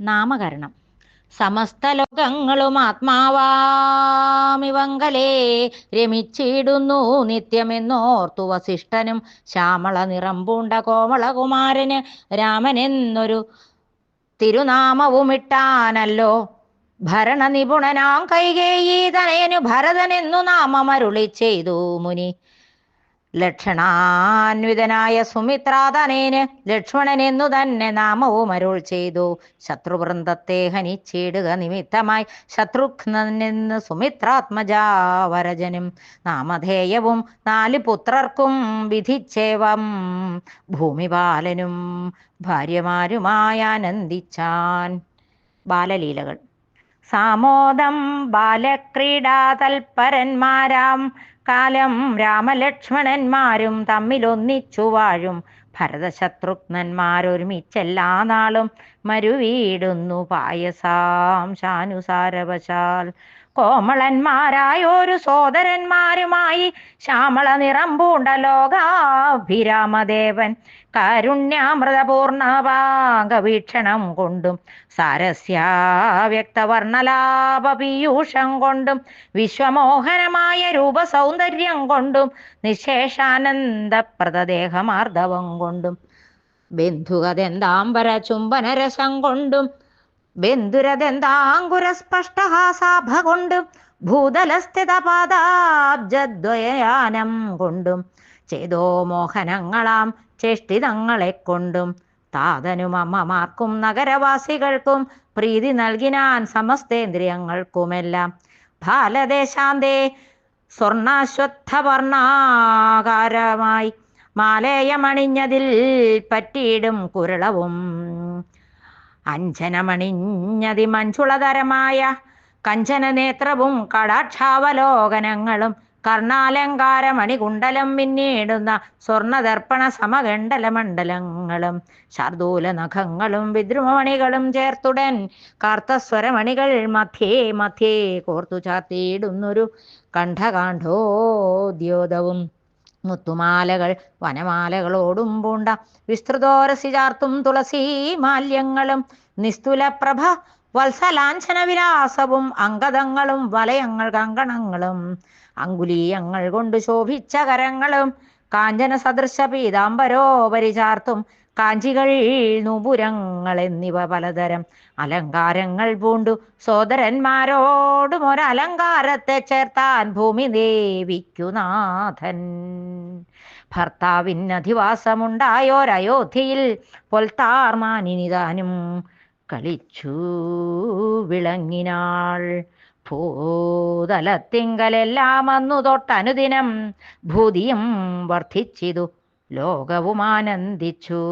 നാമകരണം. സമസ്ത ലോകങ്ങളും ആത്മാവാമിവങ്കലേ രമിച്ചിടുന്നു നിത്യമെന്നോർത്തു വസിഷ്ഠനും ശ്യാമള നിറം പൂണ്ട കോമളകുമാരന് രാമനെന്നൊരു തിരുനാമവുമിട്ടാനല്ലോ. ഭരണ നിപുണനാം കൈകേയി ഭരതനെന്നു നാമമരുളി ചെയ്തു മുനി. ലക്ഷണാന്വിതനായ സുമിത്രാതനേന് ലക്ഷ്മണനെന്നു തന്നെ നാമവും അരുൾ ചെയ്തു. ശത്രുവൃന്ദത്തെ ഹനിച്ചിടുക നിമിത്തമായി ശത്രുഘ്നെന്ന് സുമിത്രാത്മജാവരജനും നാമധേയവും നാല് പുത്രർക്കും വിധിച്ചേവം. ഭൂമിപാലനും ഭാര്യമാരുമായി ആനന്ദിച്ചാൻ. ബാലലീലകൾ. സാമോദം ബാലക്രീഡാതൽപരന്മാരാം. കാലം രാമലക്ഷ്മണന്മാരും തമ്മിലൊന്നിച്ചു വാഴും. ഭരതശത്രുഘ്നന്മാരൊരുമിച്ചെല്ലാ നാളും മരുവീടുന്നു പായസാം ശാനുസാരവശാൽ. കോമളന്മാരായൊരു സോദരന്മാരുമായി ശ്യാമള നിറം പൂണ്ട ലോകാഭിരാമദേവൻ കാരുണ്യാമൃതപൂർണഭാഗവീക്ഷണം കൊണ്ടും പീയൂഷം കൊണ്ടും വിശ്വമോഹനമായ രൂപസൗന്ദര്യം കൊണ്ടും നിശേഷാനന്ദപ്രദദേഹമാർദ്ദവം കൊണ്ടും ബന്ധുകതെന്താംബര ചുംബനരസം കൊണ്ടും. ബന്ധുരതെന്താങ്കുരസ്പഷ്ടഹാസാഭ കൊണ്ടും ഭൂതലസ്ഥിത പാദാബ്ജദ്വയാനം കൊണ്ടും. ചെയ്തോ മോഹനങ്ങളാം ചേഷ്ടിതങ്ങളെ കൊണ്ടും താതനും അമ്മമാർക്കും നഗരവാസികൾക്കും പ്രീതി നൽകിനാൻ സമസ്തേന്ദ്രിയങ്ങൾക്കുമെല്ലാം. ഭാലദേശാന്തേ സ്വർണാശ്വത്ഥവർണാകാരമായി മാലേയമണിഞ്ഞതിൽ പറ്റിയിടും കുരളവും. അഞ്ജനമണിഞ്ഞതി മഞ്ചുളതരമായ കഞ്ചന നേത്രവും കടാക്ഷാവലോകനങ്ങളും കർണാലങ്കാര മണികുണ്ടലം പിന്നീടുന്ന സമകണ്ഡല മണ്ഡലങ്ങളും ശർദൂല നഖങ്ങളും വിദ്രുമണികളും ചേർത്തുടൻ കാർത്തസ്വരമണികൾ മധ്യേ മധ്യേ കോർത്തു ചാർത്തിയിടുന്നൊരു കണ്ഠകാണ്ഡോദ്യോതവും. മുത്തുമാലകൾ വനമാലകളോടും പൂണ്ട. വിസ്തൃതോരസി ചാർത്തും തുളസീ മാല്യങ്ങളും. നിസ്തുലപ്രഭ വത്സലാഞ്ചന വിലാസവും. അങ്കദങ്ങളും വലയങ്ങൾ കങ്കണങ്ങളും. അങ്കുലീയങ്ങൾ കൊണ്ട് ശോഭിച്ച കരങ്ങളും. കാഞ്ചന സദൃശ പീതാംബരോപരി ചാർത്തും. കാഞ്ചികൾ നുപുരങ്ങൾ എന്നിവ പലതരം അലങ്കാരങ്ങൾ പൂണ്ടു. സോദരന്മാരോടും ഒരലങ്കാരത്തെ ചേർത്താൻ ഭൂമി ദേവിക്കു നാഥൻ. ഭർത്താവിനധിവാസമുണ്ടായോരയോധ്യയിൽ പൊൽത്താർമാനിനിതാനും കളിച്ചു വിളങ്ങിനാൾ. ഭൂതലത്തിങ്കലെല്ലാം അന്നു തൊട്ടനുദിനം ഭൂതിയും വർദ്ധിച്ചിതു ലോകവും ആനന്ദിച്ചു.